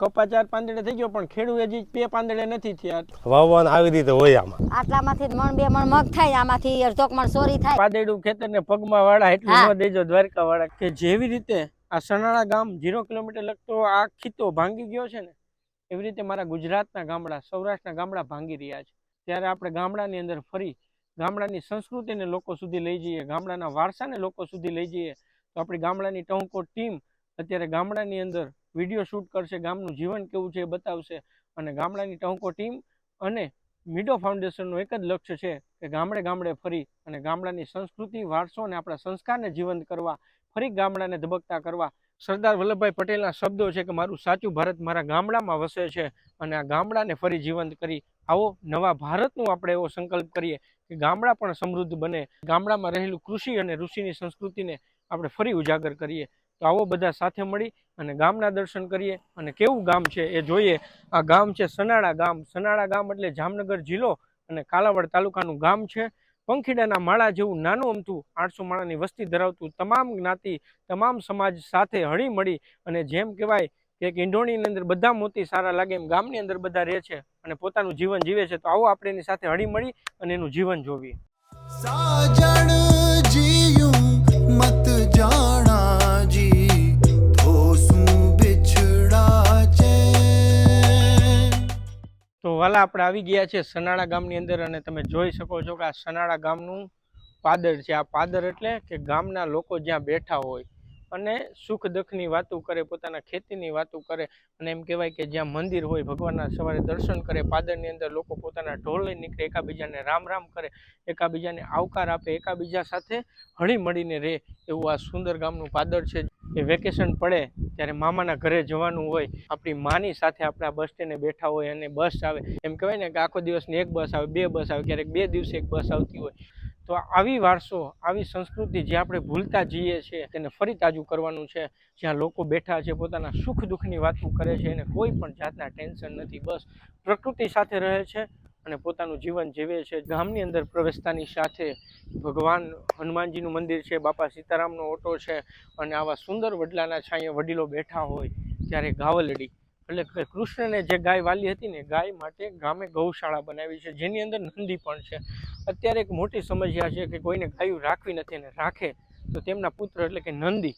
કપા ચાર પાંદડે થઈ ગયો પણ ખેડૂ હજી બે પાંદડે નથી થયા. વાવવાન આવી રીતે હોય આમાં. આટલામાંથી જ મણ બે મણ મગ થાય આમાંથી અડધોક મણ સોરી થાય. પાદેડું ખેતર ને પગમાં વાળા એટલું. ન દેજો દ્વારકા વાળા કે જેવી રીતે આ સણાળા ગામ ઝીરો કિલોમીટર લગતો આ ખીતો ભાંગી ગયો છે ને એવી રીતે મારા ગુજરાતના ગામડા સૌરાષ્ટ્રના ગામડા ભાંગી રહ્યા છે. ત્યારે આપણે ગામડાની અંદર ફરી ગામડાની સંસ્કૃતિને લોકો સુધી લઈ જઈએ ગામડાના વારસાને લોકો સુધી લઈ જઈએ તો આપણી ગામડાની ટહુકો ટીમ અત્યારે ગામડાની અંદર વીડિયો શૂટ કરશે, ગામનું જીવન કેવું છે એ બતાવશે અને ગામડાની ટહુકો ટીમ અને મીડો ફાઉન્ડેશનનું એક જ લક્ષ્ય છે કે ગામડે ગામડે ફરી અને ગામડાની સંસ્કૃતિ, વારસો અને આપણા સંસ્કારને જીવંત કરવા, ફરી ગામડાને ધબકતા કરવા. સરદાર વલ્લભભાઈ પટેલના શબ્દો છે કે મારું સાચું ભારત મારા ગામડામાં વસે છે અને આ ગામડાને ફરી જીવંત કરી. આવો નવા ભારતનું આપણે એવો સંકલ્પ કરીએ કે ગામડા પણ સમૃદ્ધ બને. ગામડામાં રહેલું કૃષિ અને ઋષિની સંસ્કૃતિને આપણે ફરી ઉજાગર કરીએ. તો આવો બધા સાથે મળી અને ગામના દર્શન કરીએ અને કેવું ગામ છે એ જોઈએ. આ ગામ છે સનાળા ગામ. સનાળા ગામ એટલે જામનગર જિલ્લો અને કાલાવડ તાલુકાનું ગામ છે. પંખીડાના માળા જેવું નાનું અમથું આઠસો માળાની વસ્તી ધરાવતું તમામ જ્ઞાતિ, તમામ સમાજ સાથે હળી મળી અને જેમ કહેવાય કે એક ઇંઢોણીની અંદર બધા મોતી સારા લાગે એમ ગામની અંદર બધા રહે છે અને પોતાનું જીવન જીવે છે. તો આવો આપણે એની સાથે હળી મળી અને એનું જીવન જોવીએ. વાલા આપણે આવી ગયા છે સનાળા ગામની અંદર અને તમે જોઈ શકો છો કે આ સનાળા ગામનું પાદર છે. આ પાદર એટલે કે ગામના લોકો જ્યાં બેઠા હોય અને સુખ દુઃખની વાતો કરે, પોતાના ખેતીની વાતો કરે અને એમ કહેવાય કે જ્યાં મંદિર હોય, ભગવાનના સવારે દર્શન કરે, પાદરની અંદર લોકો પોતાના ઢોલ લઈ નીકળે, એકાબીજાને રામ રામ કરે, એકાબીજાને આવકાર આપે, એકાબીજા સાથે હળી મળીને રહે એવું આ સુંદર ગામનું પાદર છે. એ વેકેશન પડે ત્યારે મામાના ઘરે જવાનું હોય, આપણી માની સાથે આપણે બસ સ્ટેન્ડે બેઠા હોય અને બસ આવે. એમ કહેવાય ને કે આખો દિવસની એક બસ આવે, બે બસ આવે, ક્યારેક બે દિવસે એક બસ આવતી હોય. તો આવી વારસો, આવી સંસ્કૃતિ જે આપણે ભૂલતા જઈએ છીએ, તેને ફરી તાજું કરવાનું છે. જ્યાં લોકો બેઠા છે, પોતાના સુખ દુઃખની વાતો કરે છે, એને કોઈ પણ જાતના ટેન્શન નથી, બસ પ્રકૃતિ સાથે રહે છે અને પોતાનું જીવન જીવે છે. ગામની અંદર પ્રવેશતાની સાથે ભગવાન, હનુમાનજીનું મંદિર છે, બાપા સીતારામનો ઓટો છે અને આવા સુંદર વડલાના છાંયે વડીલો બેઠા હોય, ત્યારે ગાવલડી એટલે કૃષ્ણને જે ગાય વાલી હતી ને ગાય માટે ગામે ગૌશાળા બનાવી છે, જેની અંદર નંદી પણ છે. અત્યારે એક મોટી સમસ્યા છે કે કોઈને ગાયું રાખવી નથી અને રાખે તો તેમના પુત્ર એટલે કે નંદી,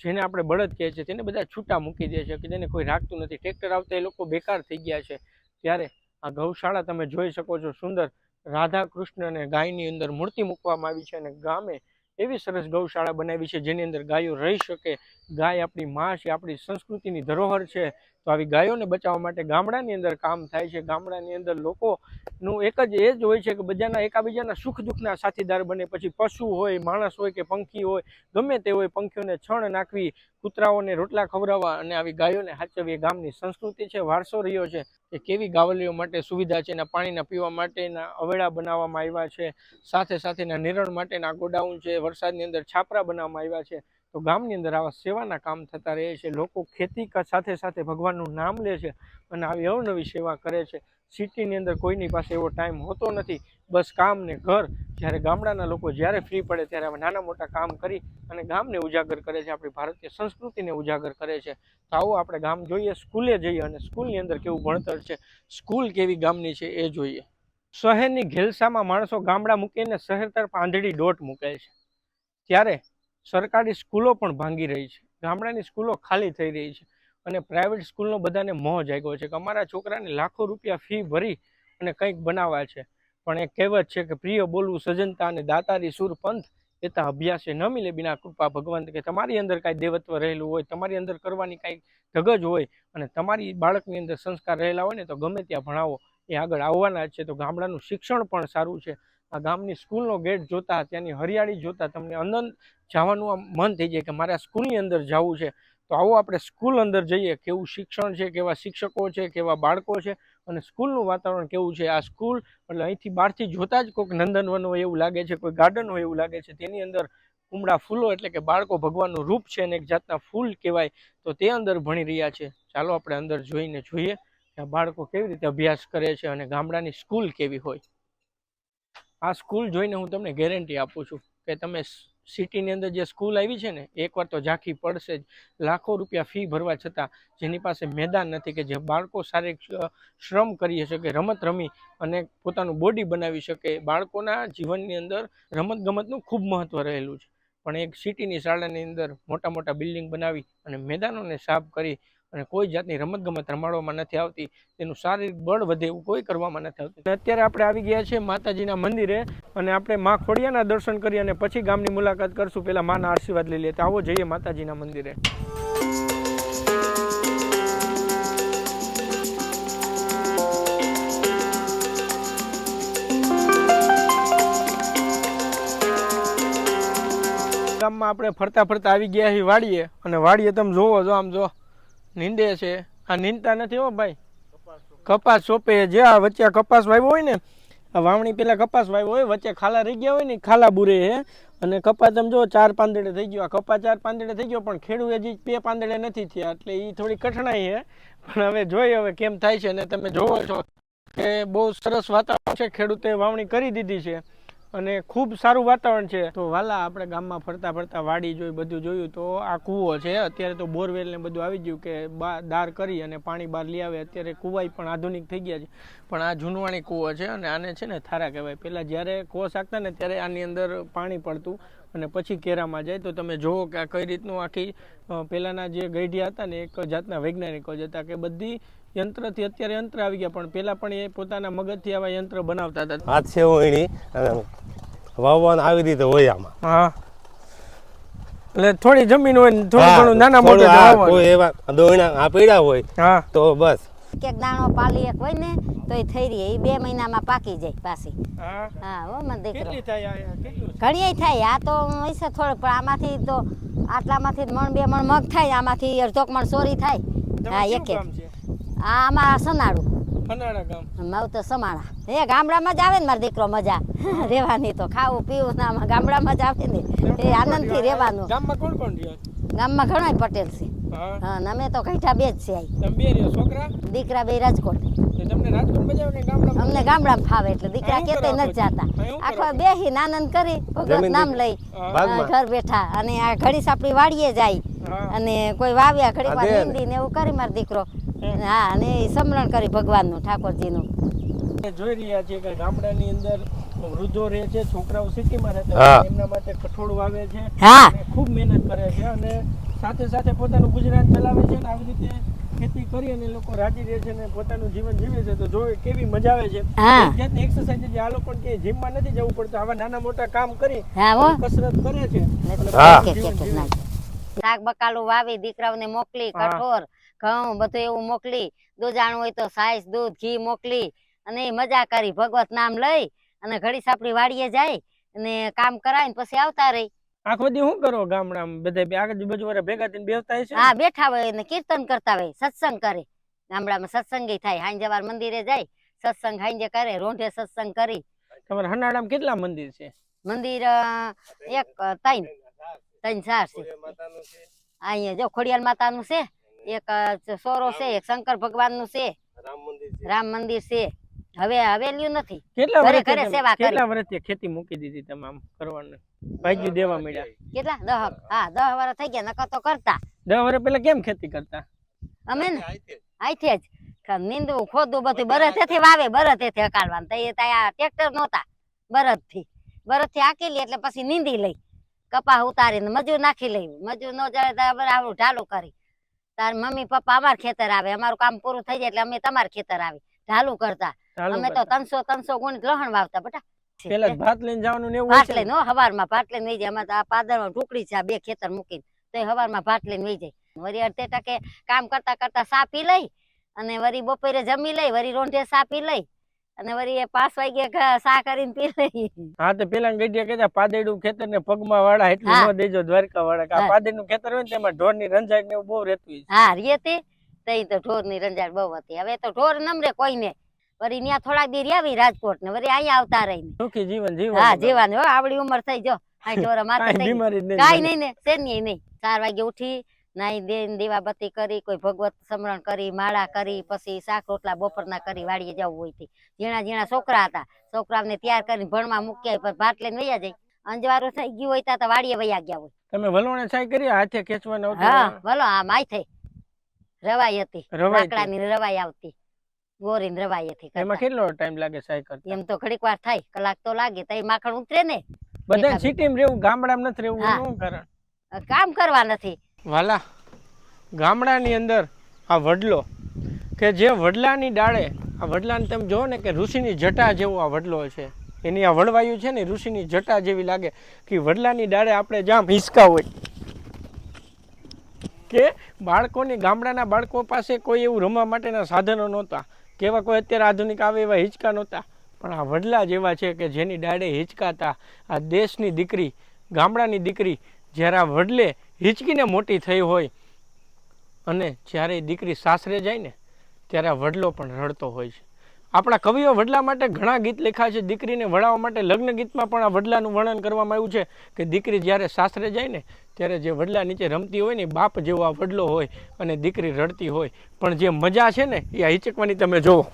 જેને આપણે બળદ કહે છે, તેને બધા છૂટા મૂકી દે છે કે તેને કોઈ રાખતું નથી. ટ્રેક્ટર આવતા એ લોકો બેકાર થઈ ગયા છે. ત્યારે આ ગૌશાળા તમે જોઈ શકો છો સુંદર રાધા કૃષ્ણ અને ગાયની અંદર મૂર્તિ મૂકવામાં આવી છે અને ગામે એવી સરસ ગૌશાળા બનાવી છે જેની અંદર ગાયો રહી શકે ગાય આપણી માં છે, આપણી સંસ્કૃતિની ધરોહર છે, તો આવી ગાયોને બચાવવા માટે ગામડાની અંદર કામ થાય છે. ગામડાની અંદર લોકોનું એક જ એ જ હોય છે કે બધાના એકાબીજાના સુખ દુઃખના સાથીદાર બને. પછી પશુ હોય, માણસ હોય કે પંખી હોય, ગમે તે હોય પંખીઓને છણ નાખવી, કૂતરાઓને રોટલા ખવડાવવા અને આવી ગાયોને હાચવવી ગામની સંસ્કૃતિ છે, વારસો રહ્યો છે કે કેવી ગાવલીઓ માટે સુવિધા છે, એના પાણીના પીવા માટેના અવેડા બનાવવામાં આવ્યા છે. સાથે સાથેના નિરણ માટેના ગોડાઉન છે, વરસાદની અંદર છાપરા બનાવવામાં આવ્યા છે. તો ગામની અંદર આવા સેવાના કામ થતા રહે છે. લોકો ખેતી સાથે સાથે ભગવાનનું નામ લે છે અને આવી અવનવી સેવા કરે છે. સિટીની અંદર કોઈની પાસે એવો ટાઈમ હોતો નથી. બસ કામ ને ઘર. જ્યારે ગામડાના લોકો જ્યારે ફ્રી પડે ત્યારે આવા નાના મોટા કામ કરી અને ગામને ઉજાગર કરે છે. આપણી ભારતીય સંસ્કૃતિને ઉજાગર કરે છે. તો આવો આપણે ગામ જોઈએ, સ્કૂલે જઈએ અને સ્કૂલની અંદર કેવું ભણતર છે. સ્કૂલ કેવી ગામની છે એ જોઈએ. શહેરની ઘેલસામાં માણસો ગામડા મૂકીને શહેર તરફ આંધળી દોટ મૂકે છે. ત્યારે સરકારી સ્કૂલો પણ ભાંગી રહી છે. ગામડાની સ્કૂલો ખાલી થઈ રહી છે અને પ્રાઇવેટ સ્કૂલનો બધાને મોહ જાગ્યો છે કે અમારા છોકરાને લાખો રૂપિયા ફી ભરી અને કંઈક બનાવવા છે. પણ એ કહેવત છે કે પ્રિય બોલવું સજનતા અને દાતારી સુર પંથ એતા અભ્યાસે ન મિલે બિના કૃપા ભગવંત કે તમારી અંદર કાંઈ દેવત્વ રહેલું હોય, તમારી અંદર કરવાની કાંઈ ધગજ હોય અને તમારી બાળકની અંદર સંસ્કાર રહેલા હોય ને તો ગમે ત્યાં ભણાવો. એ આગળ આવવાના જ છે. તો ગામડાનું શિક્ષણ પણ સારું છે. આ ગામની સ્કૂલનો ગેટ જોતા, ત્યાંની હરિયાળી જોતા તમને અંદર જવાનું આમ મન થઈ જાય કે મારે આ સ્કૂલની અંદર જવું છે. તો આવો આપણે સ્કૂલ અંદર જઈએ, કેવું શિક્ષણ છે, કેવા શિક્ષકો છે, કેવા બાળકો છે અને સ્કૂલનું વાતાવરણ કેવું છે? આ સ્કૂલ એટલે અહીંથી બહારથી જોતા જ કોઈક નંદનવન હોય એવું લાગે છે, કોઈ ગાર્ડન હોય એવું લાગે છે, તેની અંદર કુમળા ફૂલો એટલે કે બાળકો ભગવાનનું રૂપ છે અને એક જાતના ફૂલ કહેવાય, તો તે અંદર ભણી રહ્યા છે. ચાલો આપણે અંદર જોઈને જોઈએ કે બાળકો કેવી રીતે અભ્યાસ કરે છે અને ગામડાની સ્કૂલ કેવી હોય. આ સ્કૂલ જોઈને હું તમને ગેરંટી આપું છું કે તમે સિટીની અંદર જે સ્કૂલ આવી છે ને, એકવાર તો ઝાંખી પડશે જ. લાખો રૂપિયા ફી ભરવા છતાં જેની પાસે મેદાન નથી કે જે બાળકો શારીરિક શ્રમ કરી શકે, રમત રમી અને પોતાનું બોડી બનાવી શકે, બાળકોના જીવનની અંદર રમતગમતનું ખૂબ મહત્ત્વ રહેલું છે. પણ એક સિટીની શાળાની અંદર મોટા મોટા બિલ્ડિંગ બનાવી અને મેદાનોને સાફ કરી અને કોઈ જાતની રમત ગમત રમાડવામાં નથી આવતી, તેનું શારીરિક બળ વધે એવું કોઈ કરવામાં નથી આવતું. અત્યારે આપણે આવી ગયા છે માતાજીના મંદિરે અને આપણે મા ખોડિયાના દર્શન કરી અને પછી ગામની મુલાકાત કરશું. પહેલાં માના આશીર્વાદ લઈ લઈએ તો આવો જઈએ માતાજીના મંદિરે. ગામમાં આપણે ફરતા ફરતા આવી ગયા છીએ વાડીએ. અને વાડીએ તમે જોવો, જો આમ જો. નીંદે છે. આ નીંદતા નથી હો ભાઈ. કપાસ સોંપે જે આ વચ્ચે કપાસ વાવ્યો હોય ને, આ વાવણી પેલા કપાસ વાવ્યો હોય, વચ્ચે ખાલા રહી ગયા હોય ને ખાલા બુરે હે અને કપાસ તમે જો ચાર પાંદડે થઈ ગયો. આ કપાસ ચાર પાંદડે થઈ ગયો, પણ ખેડૂત હજી બે પાંદડે નથી થયા. એટલે એ થોડી કઠણાઈ છે. પણ હવે જોઈએ હવે કેમ થાય છે અને તમે જોવો છો કે બહુ સરસ વાતાવરણ છે. ખેડૂતે વાવણી કરી દીધી છે. અને ખૂબ સારું વાતાવરણ છે. તો વાલા, આપણે ગામમાં ફરતા ફરતા વાડી જોઈ બધું જોયું તો આ કૂવો છે. અત્યારે તો બોરવેલ ને બધું આવી ગયું કે દાર કરી અને પાણી બહાર લઈ આવે. અત્યારે કૂવાઈ પણ આધુનિક થઈ ગયા છે. પણ આ જૂનવાણી કૂવો છે અને આને છે ને થારા કહેવાય. પહેલાં જ્યારે કૂવો સાકતા ને ત્યારે આની અંદર પાણી પડતું અને પછી કેરામાં જાય. તો તમે જુઓ કે આ કઈ રીતનું આખી પહેલાંના જે ગઈઢિયા હતા ને, એક જાતના વૈજ્ઞાનિકો જ હતા કે બધી યંત્રથી અત્યારે યંત્ર આવી ગયા પણ પહેલાં પણ એ પોતાના મગજથી આવા યંત્ર બનાવતા હતા. હાથ છે વીણી વાવવાનું આવી રીતે હોય આમાં. હા. એટલે થોડી જમીન હોય ને થોડું ઘણું નાના મોટા કોઈ એવા દોયણા આ પીડા હોય હા. તો બસ. એક એક દાણો પાલી એક હોય ને તો એ થઈ રહી. એ બે મહિનામાં પાકી જાય પાછી. હા. હા મને દીકરો કેટલી થાય આ- આ ઘણી થાય. આ તો હશે થોડુંક પણ આમાંથી તો આટલામાંથી જ મણ બે મણ મગ થાય આમાંથી અડધોક મણ સોરી થાય. હા એક એક આ આમાં સનાડું. ખનાડા ગામ. તો સમાણા. એ ગામડામાં જ આવે ને મારો દીકરો મજા. રહેવાની તો ખાવું પીવું ને આમાં ગામડામાં જ આવે ને. એ આનંદથી રહેવાનું. ગામમાં કોણ કોણ રહ્યો ગામમાં ઘણા પટેલ છે. હા. અમે તો કઈઠા બે જ છે આઈ. તમે બે રહ્યો છોકરા? દીકરા બે રાજકોટ. તમને રાજકોટ મજા આવે કે ગામડામાં? અમને ગામડામાં ફાવે એટલે દીકરા કેતે નથી જાતા. આખો? બેહીને આનંદ કરી ભગવત નામ લઈ ઘર બેઠા. અને આ ઘડી સાપડી વાડીએ જાય. અને કોઈ વાવ્યા ઘડી વાર ને. એવું કરી મારો દીકરો. હા અને સમરણ કરી ભગવાનનું ઠાકોરજીનું. જોઈ રહ્યા છીએ કે ગામડાની અંદર વૃદ્ધો રહે છે છોકરાઓ સિટીમાં રહેતા હા. હોય એમના માટે કઠોળ વાવે છે હા. ખૂબ મહેનત કરે છે અને સાથે સાથે પોતાનું ગુજરાન ચલાવે છે અને આવી રીતે ખેતી કરી અને લોકો રાજી રહે છે અને પોતાનું જીવન જીવે છે. તો જોવે કેવી મજા આવે છે. જાતની એક્સરસાઇઝ જે આ લોકો કે જીમમાં નથી જવું પડતું. આવા નાના મોટા કામ કરી કસરત કરે છે. છે. શાક બકાલું વાવી દીકરાઓને મોકલી. કઠોર ઘઉં બધું એવું મોકલી દૂધાણું હોય તો સાઈસ દૂધ ઘી મોકલી અને મજા કરી ભગવત નામ લઈ અને ઘડી સાપડી વાડીએ જાય અને કામ કરાય પછી આવતા રહી. આખો દી શું કરો ગામડામાં? બધા આજુબાજુ બાજુ વાળા ભેગા થઈને બેસતા હશે? હા બેઠા હોય ને કીર્તન કરતા હોય સત્સંગ કરે. ગામડામાં સત્સંગી થાય હાંજે વાર મંદિરે જાય સત્સંગ હાંજે કરે રોંઢે સત્સંગ કરી. તમારા હનાળામાં કેટલા મંદિર છે? મંદિર એક ત્રણ ત્રણ ચાર છે. અહીંયા જો ખોડિયાર માતાનું છે એક સોરો છે એક શંકર ભગવાનનું છે. રામ મંદિર છે. રામ મંદિર છે. હવે હવેલ્યું નથી. કેટલા વર્ષ ઘરે સેવા કરી. કેટલા વર્ષથી ખેતી મૂકી દીધી તમે આમ કરવાનું? ભાગ્યું દેવા મળ્યા. કેટલા? દહ હા દહ વર્ષ થઈ ગયા નકર તો કરતા. દસ વર્ષ પહેલા કેમ ખેતી કરતા? અમે ને? આઈથી જ. નીંદવું ખોદવું બધું બરતેથી વાવે બરતેથી હકાલવાનું. તો એ ત્યાં ટ્રેક્ટર નહોતા બરદથી બરદથી હાકી લે એટલે પછી નીંદી લઈ. કપા ઉતારીને મજૂર નાખી લઈ. મજૂર નો જાય તો આપણે ઢાલું કરી. તાર મમ્મી પપ્પા અમાર ખેતર આવે. અમારું કામ પૂરું થઈ જાય એટલે અમે તમાર ખેતર આવે. ઢાલુ કરતા. અમે તો ત્રણસો ત્રણસો ગુણ લહણ વાવતા બટા. પેલા ભાત લઈને જવાનું ને એવું ભાત લઈને હવારમાં ભાત લઈને વહી જાય. અમારે તો આ પાદરમાં ઢુકડી છે આ બે ખેતર મૂકીને. તો હવારમાં ભાત લઈને વહી જાય. વરી અડધે ટકે કામ કરતા કરતા સાપી લઈ અને વરી બપોરે જમી લઈ વરી રોંઢે સાપી લઈ. અને વરી એ પાંચ વાગે સા કરીને પી લઈ હા તો પેલા ગઢિયા કહેતા પાદેડું ખેતર ને પગમાં વાળા એટલું ન દેજો દ્વારકા વાળા કે પાદેડનું ખેતર હોય ને તેમાં ઢોરની રંજાય ને બહુ રહેતી. હા રીએ તે. તઈ તો ઢોરની રંજાડ બહુ હતી. હવે તો ઢોર નમરે કોઈને. વરી ન્યા થોડાક દી રહ્યા રાજકોટ ને વરી અહીંયા આવતા રહી સુખી જીવન જીવન હા જીવાનું હો આવડી ઉંમર થઈ જો. આ ઢોર માથે કાંઈ નહીં કાંઈ ને શેની નહીં. ચાર વાગે ઉઠી નાઈ દેન દીવાબત્તી કરી કોઈ ભગવત સમરણ કરી માળા કરી પછી શાક રોટલા બપોરના કરી વાડીએ જવું હોયથી ઝીણા ઝીણા છોકરા હતા. છોકરાઓને તૈયાર કરીને ભણવા મૂક્યા પણ ભાત લઈને વયા જાય. અંજવારું થઈ ગયું હોય તો વાડીએ વયા ગયા હોય. તમે વલોણે છાઈ કરી હાથે ખેંચવાનો હા વલો આ માથે. રવાઈ હતી. લાકડાની રવાઈ આવતી. ગોરીની રવાઈ હતી એમાં કેટલો ટાઈમ લાગે સાઈ કરતા? એમ તો ઘડીક વાર થાય કલાક તો લાગે તઈ માખણ ઉતરે ને. બધા સિટીમાં રહેવું ગામડામાં નથી રહેવું. શું કારણ? કામ કરવા નથી. વાલા, ગામડાની અંદર આ વડલો, કે જે વડલાની ડાળે, આ વડલાને તમે જુઓ ને કે ઋષિની જટા જેવો આ વડલો છે. એની આ વડવાયું છે ને, ઋષિની જટા જેવી લાગે કે વડલાની ડાળે આપણે જ્યાં હિંચકા હોય. કે બાળકોની, ગામડાના બાળકો પાસે કોઈ એવું રમવા માટેના સાધનો નહોતા. કેવા કોઈ અત્યારે આધુનિક આવે એવા હિંચકા નહોતા. પણ આ વડલા જેવા છે કે જેની ડાળે હિંચકાતા આ દેશની દીકરી, ગામડાની દીકરી, જ્યારે આ વડલે હિંચકીને મોટી થઈ હોય અને જ્યારે દીકરી સાસરે જાય ને, ત્યારે આ વડલો પણ રડતો હોય છે. આપણા કવિઓ વડલા માટે ઘણા ગીત લખ્યા છે. દીકરીને વળાવવા માટે લગ્ન ગીતમાં પણ આ વડલાનું વર્ણન કરવામાં આવ્યું છે કે દીકરી જ્યારે સાસરે જાય ને, ત્યારે જે વડલા નીચે રમતી હોય ને બાપ જેવો આ વડલો હોય અને દીકરી રડતી હોય. પણ જે મજા છે ને, એ આ હિંચકવાની તમે જુઓ.